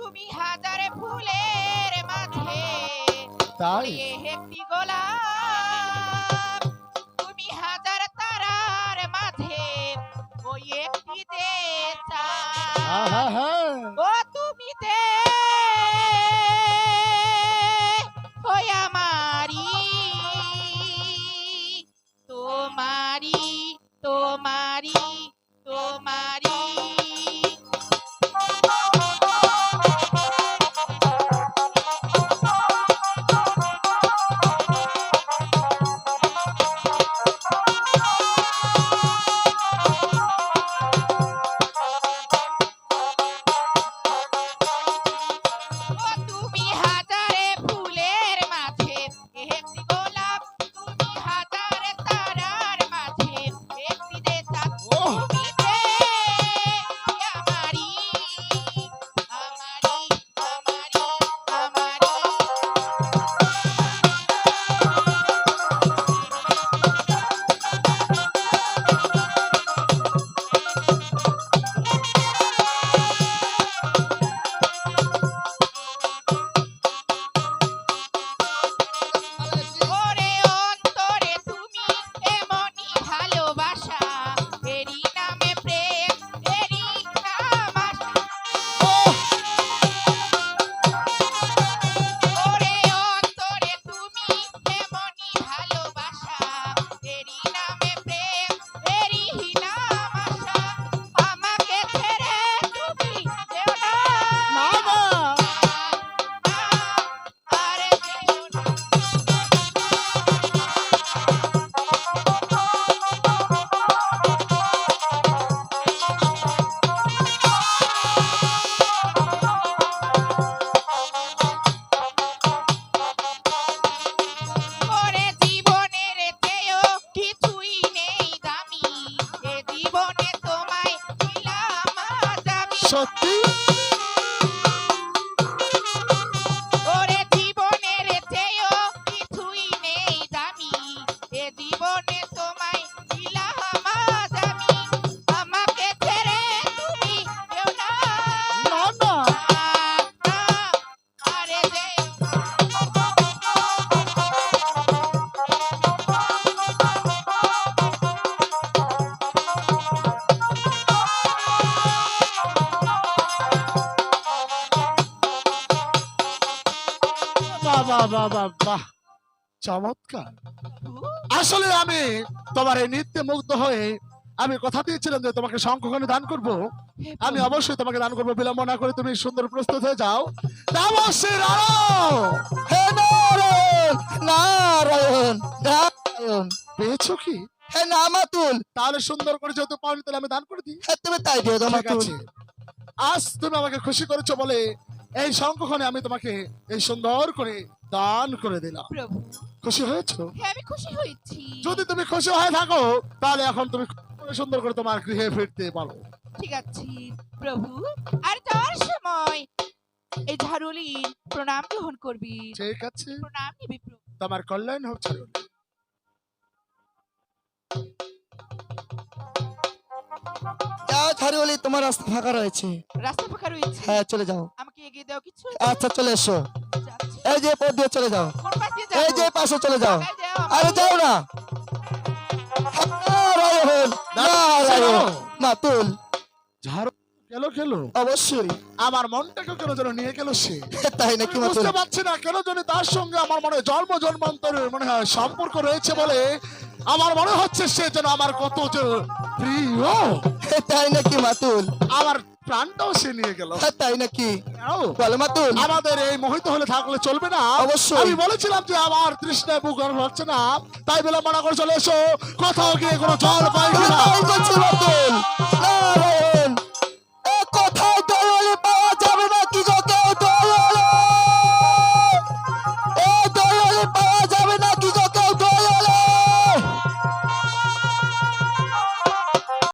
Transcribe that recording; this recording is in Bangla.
তুমি হাজারে ফুলের মাঝে তাই? একটি গোলাপ। তুমি হাজার তারার মাঝে ওই একটি দে হ্যাঁ হ্যাঁ সত্যি? জীবনের চেয়েও কিছুই নেই দামি। এ জীবনে বাহ চমৎকার। আসলে আমি তোমার এই নৃত্যে মুগ্ধ হয়ে আমি কথা দিয়েছিলাম যে তোমাকে শঙ্খখানি দান করব। আমি অবশ্যই তোমাকে দান করব। বিলম্ব না করে তুমি সুন্দর প্রস্তুত হয়ে যাও। পেয়েছ কি? হে নামাতুল। তাহলে সুন্দর করে যেহেতু পাওনি তাহলে আমি দান করে দিই। হে তুমি তাই দিও নামাতুল। আজ তুমি আমাকে খুশি করেছ বলে এই শঙ্খখানি আমি তোমাকে এই সুন্দর করে দান করে দিলাম। প্রভু। খুশি হয়েছো? হ্যাঁ আমি খুশি হয়েছি। যদি তুমি খুশি হয়ে থাকো তাহলে এখন তুমি সুন্দর করে তোমার গৃহে ফিরতে পারো। ঠিক আছে প্রভু। আর যাওয়ার সময় এই ঝাড়ুলি প্রণাম গ্রহণ করবি। ঠিক আছে। প্রণাম নিবি প্রভু। তোমার কল্যাণ হোক ছাড়ো যাও ঝাড়িওয়ালি তোমার রাস্তা ফাঁকা রয়েছে। রাস্তা ফাঁকা রয়েছে? হ্যাঁ চলে যাও। আমাকে এগিয়ে দাও কিছু আচ্ছা চলে এসো। এই যে পথ দিয়ে চলে যাও। এই যে পাশে চলে যাও। আরে যাও না। নারায়ণ নারায়ণ। মাতুল গেল গেল অবশ্যই। আমার মনটাকে কেন যেন নিয়ে গেল সে? তাই নাকি বুঝতে পারছি না কেন জানি তার সঙ্গে আমার মনে হয় জন্ম জন্মান্তরের মনে হয় সম্পর্ক রয়েছে বলে আমার মনে হচ্ছে সে যেন আমার কত যে প্রিয়। তাই নাকি মাতুল আমার প্রাণটাও সে নিয়ে গেল। তাই নাকি? ও, আমাদের এই মোহিত হলে থাকলে চলবে না। অবশ্যই। আমি বলেছিলাম যে আমার তৃষ্ণায় বুক হচ্ছে না। তাই বলে মনে করে চলে এসো। কোথাও গিয়ে কোনো জল পাই মাতুল